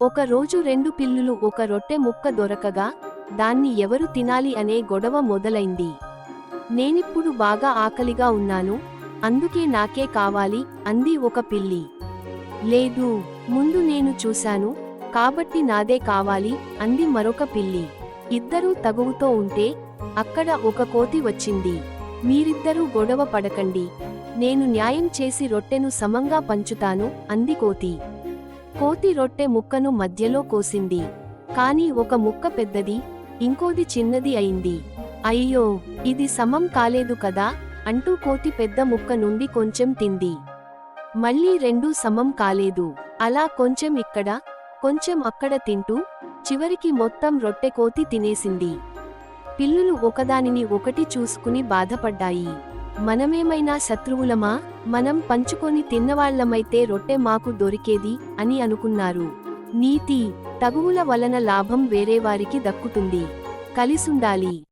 ఒక రోజు రెండు పిల్లులు ఒక రొట్టె ముక్క దొరకగా దాన్ని ఎవరు తినాలి అనే గొడవ మొదలైంది. నేనిప్పుడు బాగా ఆకలిగా ఉన్నాను అందుకే నాకే కావాలి అంది ఒక పిల్లి. లేదు ముందు నేను చూశాను కాబట్టి నాదే కావాలి అంది మరొక పిల్లి. ఇద్దరూ తగువుతో ఉంటే అక్కడ ఒక కోతి వచ్చింది. మీరిద్దరూ గొడవ పడకండి నేను న్యాయం చేసి రొట్టెను సమంగా పంచుతాను అంది కోతి. కోతి రొట్టె ముక్కను మధ్యలో కోసింది. కాని ఒక ముక్క పెద్దది ఇంకోది చిన్నది అయింది. అయ్యో ఇది సమం కాలేదు కదా అంటూ కోతి పెద్ద ముక్క నుండి కొంచెం తింది. మళ్ళీ రెండూ సమం కాలేదు. అలా కొంచెం ఇక్కడ కొంచెం అక్కడ తింటూ చివరికి మొత్తం రొట్టె కోతి తినేసింది. పిల్లులు ఒకదానిని ఒకటి చూసుకుని బాధపడ్డాయి. మనమేమైనా శత్రువులమా? మనం పంచుకొని తిన్నవాళ్ళమైతే రొట్టె మాకు దొరికేది? అని అనుకున్నారు. నీతి తగువుల వలన లాభం వేరేవారికి దక్కుతుంది. కలిసుండాలి.